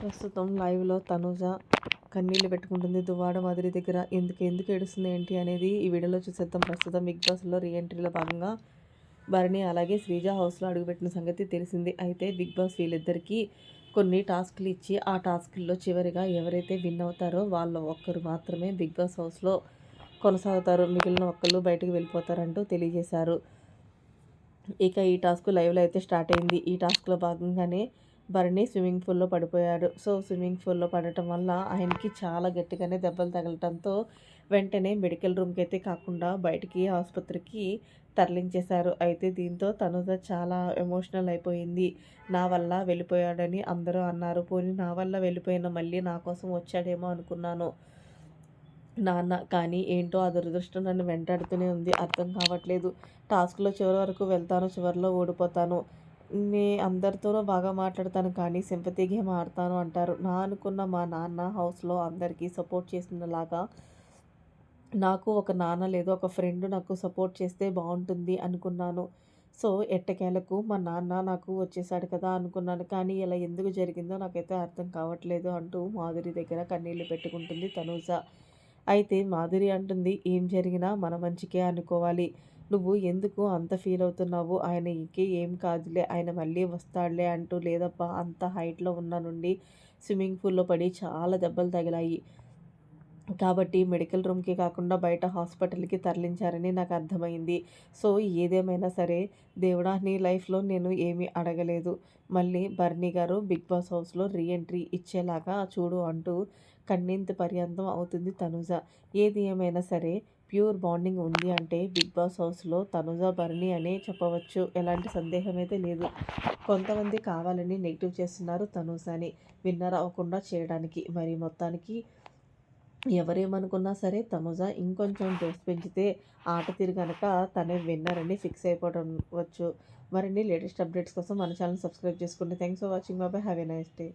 ప్రస్తుతం లైవ్లో తనుజ కన్నీళ్ళు పెట్టుకుంటుంది. దువ్వాడ మాదిరి దగ్గర ఎందుకు ఎందుకు ఏడుస్తుంది ఏంటి అనేది ఈ వీడియోలో చూసేద్దాం. ప్రస్తుతం బిగ్ బాస్లో రీఎంట్రీలో భాగంగా భరణి అలాగే శ్రీజ హౌస్లో అడుగుపెట్టిన సంగతి తెలిసింది. అయితే బిగ్ బాస్ వీళ్ళిద్దరికీ కొన్ని టాస్క్లు ఇచ్చి ఆ టాస్క్ల్లో చివరిగా ఎవరైతే విన్ అవుతారో వాళ్ళ ఒక్కరు మాత్రమే బిగ్ బాస్ హౌస్లో కొనసాగుతారు. మిగిలిన ఒక్కళ్ళు బయటకు వెళ్ళిపోతారంటూ తెలియజేశారు. ఇక ఈ టాస్క్ లైవ్లో అయితే స్టార్ట్ అయింది. ఈ టాస్క్లో భాగంగానే భరణి స్విమ్మింగ్ పూల్లో పడిపోయాడు. సో స్విమ్మింగ్ పూల్లో పడటం వల్ల ఆయనకి చాలా గట్టిగానే దెబ్బలు తగలటంతో వెంటనే మెడికల్ రూమ్కి అయితే కాకుండా బయటికి ఆసుపత్రికి తరలించేశారు. అయితే దీంతో తనుజ చాలా ఎమోషనల్ అయిపోయింది. నా వల్ల వెళ్ళిపోయాడని అందరూ అన్నారు. పోనీ నా వల్ల వెళ్ళిపోయిన మళ్ళీ నా కోసం వచ్చాడేమో అనుకున్నాను నాన్న. కానీ ఏంటో ఆ దురదృష్టం నన్ను వెంటాడుతూనే ఉంది. అర్థం కావట్లేదు. టాస్క్లో చివరి వరకు వెళ్తాను. చివరిలో ఓడిపోతాను. నే అందరితోనూ బాగా మాట్లాడతాను కానీ సింపతి గేమ్ ఆడతాను అంటారు. నా అనుకున్న మా నాన్న హౌస్లో అందరికీ సపోర్ట్ చేసినలాగా నాకు ఒక నాన్న లేదో ఒక ఫ్రెండ్ నాకు సపోర్ట్ చేస్తే బాగుంటుంది అనుకున్నాను. సో ఎట్టకేలకు మా నాన్న నాకు వచ్చేసాడు కదా అనుకున్నాను. కానీ ఇలా ఎందుకు జరిగిందో నాకైతే అర్థం కావట్లేదు అంటూ మాధురి దగ్గర కన్నీళ్ళు పెట్టుకుంటుంది తనూజ. అయితే మాధురి అంటుంది ఏం జరిగినా మన మంచికే అనుకోవాలి. నువ్వు ఎందుకు అంత ఫీల్ అవుతున్నావు? ఆయన ఇంకే ఏం కాదులే ఆయన మళ్ళీ వస్తాడులే అంటూ లేదప్పా అంత హైట్లో ఉన్న నుండి స్విమ్మింగ్ పూల్లో పడి చాలా దెబ్బలు తగిలాయి. కాబట్టి మెడికల్ రూమ్కి కాకుండా బయట హాస్పిటల్కి తరలించారని నాకు అర్థమైంది. సో ఏదేమైనా సరే దేవుడా నీ లైఫ్లో నేను ఏమీ అడగలేదు. మళ్ళీ బర్నీ గారు బిగ్ బాస్ హౌస్లో రీఎంట్రీ ఇచ్చేలాగా చూడు అంటూ కన్నీంత పర్యంతం అవుతుంది తనుజ. ఏది ఏమైనా సరే ప్యూర్ బాండింగ్ ఉంది అంటే బిగ్ బాస్ హౌస్లో తనుజ బర్నీ అనే చెప్పవచ్చు. ఎలాంటి సందేహం అయితే లేదు. కొంతమంది కావాలని నెగిటివ్ చేస్తున్నారు తనుజాని. విన్నర్ అవ్వకుండా చేయడానికి మరి మొత్తానికి ఎవరేమనుకున్నా సరే తనుజ ఇంకొంచెం డోస్ పెంచితే ఆట తిరిగనక తనే విన్నర్ అని ఫిక్స్ అయిపోవడం వచ్చు. మరిన్ని లేటెస్ట్ అప్డేట్స్ కోసం మన ఛానల్ సబ్స్క్రైబ్ చేసుకోండి thanks for watching. Bye bye have a nice day.